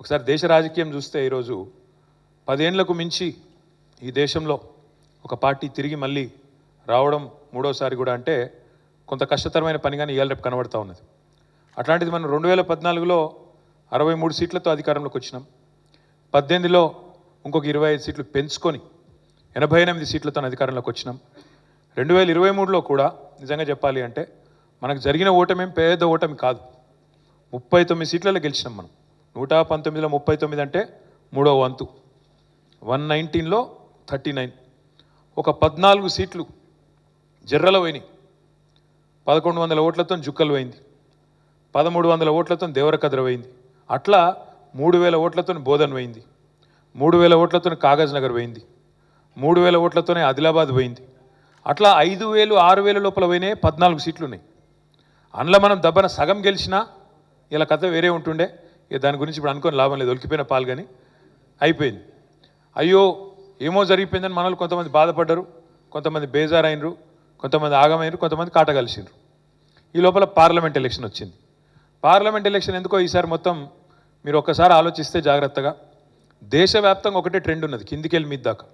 ఒకసారి దేశ రాజకీయం చూస్తే ఈరోజు పదేండ్లకు మించి ఈ దేశంలో ఒక పార్టీ తిరిగి మళ్ళీ రావడం మూడోసారి కూడా అంటే కొంత కష్టతరమైన పనిగానే ఇవాళ రేపు కనబడతా ఉన్నది. అట్లాంటిది మనం రెండు వేల పద్నాలుగులో అరవై మూడు సీట్లతో అధికారంలోకి వచ్చినాం. పద్దెనిమిదిలో ఇంకొక ఇరవై ఐదు సీట్లు పెంచుకొని ఎనభై ఎనిమిది సీట్లతో అధికారంలోకి వచ్చినాం. రెండు వేల ఇరవై మూడులో కూడా నిజంగా చెప్పాలి అంటే మనకు జరిగిన ఓటమేం పేద ఓటమి కాదు. ముప్పై తొమ్మిది సీట్లలో గెలిచినాం మనం. నూట పంతొమ్మిదిలో ముప్పై తొమ్మిది అంటే మూడో వంతు. వన్ నైన్టీన్లో థర్టీ నైన్. ఒక పద్నాలుగు సీట్లు జర్రల పోయినాయి. పదకొండు వందల ఓట్లతో జుక్కలు పోయింది. పదమూడు వందల ఓట్లతో దేవరకద్ర పోయింది. అట్లా మూడు వేల ఓట్లతో బోధన్ పోయింది. మూడు వేల ఓట్లతో కాగజ్ నగర్ పోయింది. మూడు వేల ఓట్లతోనే ఆదిలాబాద్ పోయింది. అట్లా ఐదు వేలు ఆరు వేల లోపల పోయినాయి పద్నాలుగు సీట్లు ఉన్నాయి అందులో మనం దబ్బన సగం గెలిచినా ఇలా కథ వేరే ఉంటుండే. దాని గురించి ఇప్పుడు అనుకోని లాభం లేదు ఒలికిపోయిన పాలు కానీ అయిపోయింది. అయ్యో ఏమో జరిగిపోయిందని మనల్ని కొంతమంది బాధపడ్డరు కొంతమంది బేజారైనరు కొంతమంది ఆగమైనరు కొంతమంది కాటగలిసినరు ఈ లోపల పార్లమెంట్ ఎలక్షన్ వచ్చింది. పార్లమెంట్ ఎలక్షన్ ఎందుకో ఈసారి మొత్తం మీరు ఒక్కసారి ఆలోచిస్తే జాగ్రత్తగా. దేశవ్యాప్తంగా ఒకటే ట్రెండ్ ఉన్నది కిందికెళ్ళి మీద దాకా.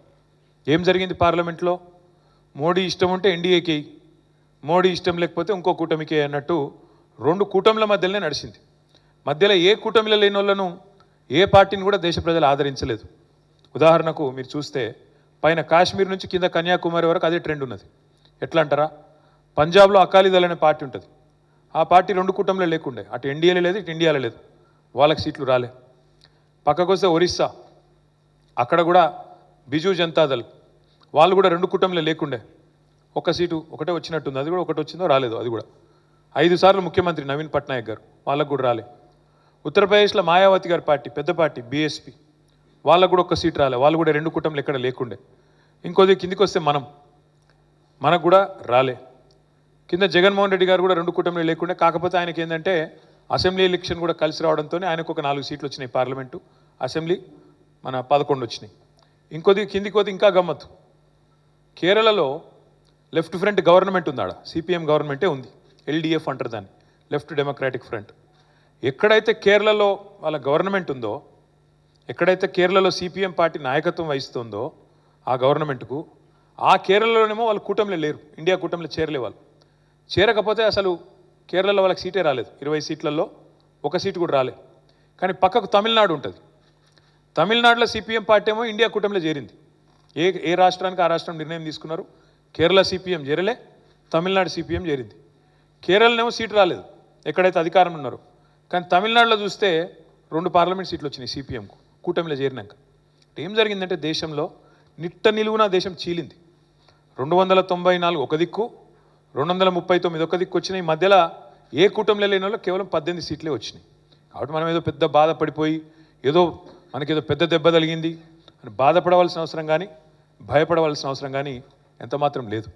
ఏం జరిగింది పార్లమెంట్లో? మోడీ ఇష్టం ఉంటే ఎన్డీఏకి మోడీ ఇష్టం లేకపోతే ఇంకో కూటమికి అన్నట్టు రెండు కూటమిల మధ్యలోనే నడిచింది. మధ్యలో ఏ కూటమిలో లేని వాళ్ళను ఏ పార్టీని కూడా దేశ ప్రజలు ఆదరించలేదు. ఉదాహరణకు మీరు చూస్తే పైన కాశ్మీర్ నుంచి కింద కన్యాకుమారి వరకు అదే ట్రెండ్ ఉన్నది. ఎట్లా అంటారా? పంజాబ్లో అకాలీదళ్ అనే పార్టీ ఉంటుంది. ఆ పార్టీ రెండు కూటమిలో లేకుండే. అటు ఎన్డీఏలో లేదు ఇటు ఇండియాలో లేదు. వాళ్ళకి సీట్లు రాలే. పక్కకు వస్తే ఒరిస్సా. అక్కడ కూడా బిజు జనతాదళ్ వాళ్ళు కూడా రెండు కూటమిలో లేకుండే. ఒక సీటు ఒకటే వచ్చినట్టుంది. అది కూడా ఒకటి వచ్చిందో రాలేదు అది కూడా. ఐదు సార్లు ముఖ్యమంత్రి నవీన్ పట్నాయక్ గారు. వాళ్ళకు కూడా రాలే. ఉత్తరప్రదేశ్లో మాయావతి గారి పార్టీ పెద్ద పార్టీ బీఎస్పీ వాళ్ళకు కూడా ఒక సీట్ రాలే. వాళ్ళు కూడా రెండు కూటమిలు ఎక్కడ లేకుండే. ఇంకోది కిందికి వస్తే మనం. మనకు కూడా రాలే. కింద జగన్మోహన్ రెడ్డి గారు కూడా రెండు కూటమిలు లేకుండే. కాకపోతే ఆయనకి ఏంటంటే అసెంబ్లీ ఎలక్షన్ కూడా కలిసి రావడంతో ఆయనకు ఒక నాలుగు సీట్లు వచ్చినాయి పార్లమెంటు. అసెంబ్లీ మన పదకొండు వచ్చినాయి. ఇంకోది కిందికి పోతే ఇంకా గమ్మత్తు. కేరళలో లెఫ్ట్ ఫ్రంట్ గవర్నమెంట్ ఉంది ఆడ సిపిఎం గవర్నమెంటే ఉంది. ఎల్డిఎఫ్ అంటారు దాన్ని. Left democratic front. ఎక్కడైతే కేరళలో వాళ్ళ గవర్నమెంట్ ఉందో ఎక్కడైతే కేరళలో సిపిఎం పార్టీ నాయకత్వం వహిస్తుందో ఆ గవర్నమెంట్కు ఆ కేరళలోనేమో వాళ్ళు కూటమిలో లేరు. ఇండియా కూటమిలో చేరలే వాళ్ళు. చేరకపోతే అసలు కేరళలో వాళ్ళకి సీటే రాలేదు. ఇరవై సీట్లలో ఒక సీటు కూడా రాలే. కానీ పక్కకు తమిళనాడు ఉంటుంది. తమిళనాడులో సిపిఎం పార్టీ ఏమో ఇండియా కూటమిలో చేరింది. ఏ ఏ రాష్ట్రానికి ఆ రాష్ట్రం నిర్ణయం తీసుకున్నారు? కేరళ సిపిఎం చేరలే తమిళనాడు సిపిఎం చేరింది. కేరళనేమో సీటు రాలేదు. ఎక్కడైతే అధికారం ఉన్నారో. కానీ తమిళనాడులో చూస్తే రెండు పార్లమెంట్ సీట్లు వచ్చినాయి సిపిఎంకు కూటమిలో చేరినాక. ఏం జరిగిందంటే దేశంలో నిట్ట నిలువున దేశం చీలింది. రెండు వందల తొంభై నాలుగు ఒక దిక్కు రెండు వందల ముప్పై తొమ్మిది ఒక దిక్కు వచ్చినాయి. ఈ మధ్యలో ఏ కూటమిలో లేని వాళ్ళు కేవలం పద్దెనిమిది సీట్లే వచ్చినాయి. కాబట్టి మనం ఏదో పెద్ద బాధపడిపోయి ఏదో మనకేదో పెద్ద దెబ్బ తగిలింది అని బాధపడవలసిన అవసరం కానీ భయపడవలసిన అవసరం కానీ ఎంత మాత్రం లేదు.